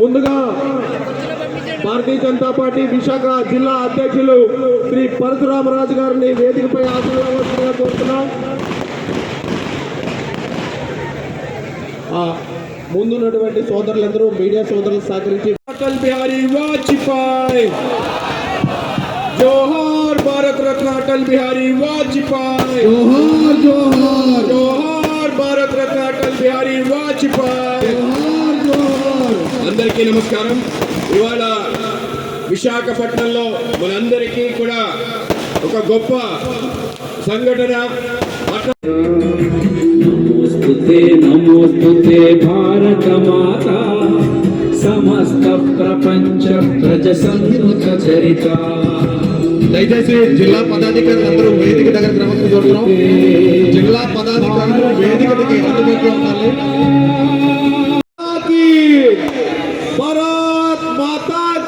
ముందుగా భారతీయ జనతా పార్టీ విశాఖ జిల్లా అధ్యక్షులు శ్రీ పరశురామరాజు గారిని వేదికపై ఆశీర్వాదంగా కోరుతున్నాం. ముందున్నటువంటి సోదరులందరూ మీడియా సోదరులు సహకరించి అటల్ బిహారీ వాజ్పేయి! జోహార్ భారత రత్న అటల్ బిహారీ వాజ్పేయి! జోహార్ జోహార్! జోహార్ భారత రత్న అటల్ బిహారీ వాజ్పేయి. అందరికీ నమస్కారం. ఇవాళ విశాఖపట్నంలో మనందరికీ కూడా ఒక గొప్ప సంఘటన. నమోస్తుతే నమోస్తుతే భారత మాత. సమస్త ప్రపంచ ప్రజ సంయుత చరిత. దయచేసి జిల్లా పదాధికారులు అందరూ వేదిక దగ్గర క్రమంగా చూడడం జిల్లా పదాధికారులు వేదిక దగ్గర అందుబాటులో ఉండాలి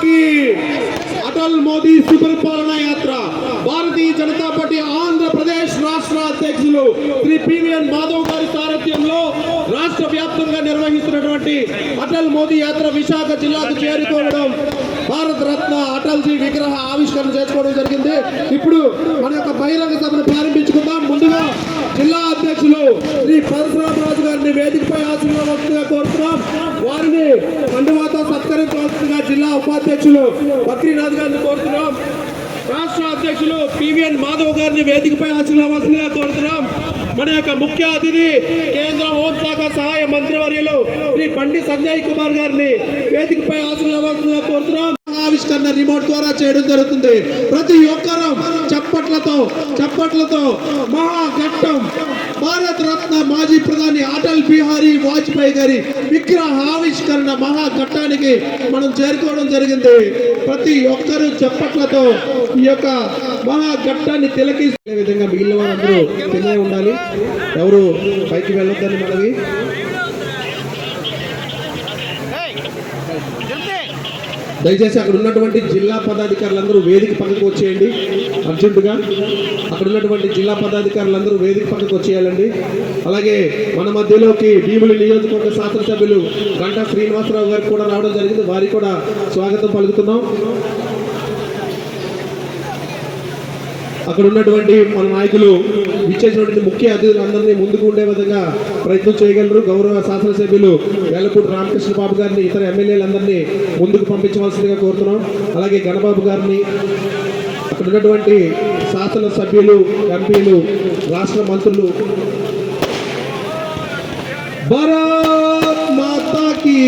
की అటల్ మోదీ సుపరిపాలన యాత్ర భారతీయ జనతా పార్టీ ఆంధ్రప్రదేశ్ రాష్ట్ర అధ్యక్షులు శ్రీ పివిఎన్ మాధవ్ గారి సారథ్యంలో రాష్ట్ర వ్యాప్తంగా నిర్వహిస్తున్నటువంటి అటల్ మోదీ యాత్ర విశాఖ జిల్లాకు చేరుకోవడం భారత రత్న అటల్జీ విగ్రహ ఆవిష్కరణ చేసుకోవడం జరిగింది. ఇప్పుడు మన యొక్క బహిరంగ సభను ప్రారంభించుకుందాం. ముందుగా జిల్లా అధ్యక్షులు శ్రీ పరశురామరాజు గారిని వేదికపై ఆశీర్వాదంగా కోరుతున్నాం. వారిని కండువాతో సత్కరించవలసిందిగా జిల్లా ఉపాధ్యక్షులు బక్రీనాథ్ గారిని కోరుతున్నాం. రాష్ట్ర అధ్యక్షులు పివిఎన్ మాధవ్ గారిని వేదికపై ఆశీర్వాదంగా కోరుతున్నాం. మన యొక్క ముఖ్య అతిథి కేంద్ర హోంశాఖ సహాయ మంత్రివర్యులు శ్రీ బండి సంజయ్ కుమార్ గారిని వేదికపై ఆశీర్వాదంగా కోరుతున్నాం. ఆవిష్కరణ రిమోట్ ద్వారా చేయడం జరుగుతుంది. ప్రతి ఒక్కరూ చప్పట్లతో చప్పట్లతో మహాఘట్టం భారత రత్న మాజీ ప్రధాని అటల్ బిహారీ వాజ్పేయి గారి విగ్రహ ఆవిష్కరణ మహాఘట్టానికి మనం చేరుకోవడం జరిగింది. ప్రతి ఒక్కరూ చప్పట్లతో ఈ యొక్క మహాఘట్టాన్ని తిలకించే విధంగా మిగిలిన వాళ్ళందరూ కిందే ఉండాలి. ఎవరు పైకి వెళ్ళొద్దని మనవి? దయచేసి అక్కడ ఉన్నటువంటి జిల్లా పదాధికారులందరూ వేదిక పక్కకు వచ్చేయండి. అర్జెంటుగా అక్కడ ఉన్నటువంటి జిల్లా పదాధికారులందరూ వేదిక పక్కకు వచ్చేయాలండి. అలాగే మన మధ్యలోకి భీములి నియోజకవర్గ శాసనసభ్యులు గంటా శ్రీనివాసరావు గారు కూడా రావడం జరిగింది. వారికి కూడా స్వాగతం పలుకుతున్నాం. అక్కడ ఉన్నటువంటి మన నాయకులు ఇచ్చేసినటువంటి ముఖ్య అతిథులందరినీ ముందుకు ఉండే విధంగా ప్రయత్నం చేయగలరు. గౌరవ శాసనసభ్యులు వేలపూడి రామకృష్ణ బాబు గారిని ఇతర ఎమ్మెల్యేలందరినీ ముందుకు పంపించవలసిందిగా కోరుతున్నాం. అలాగే గణబాబు గారిని అక్కడ ఉన్నటువంటి శాసన సభ్యులు ఎంపీలు రాష్ట్ర మంత్రులు. భారత్ మాతాకి!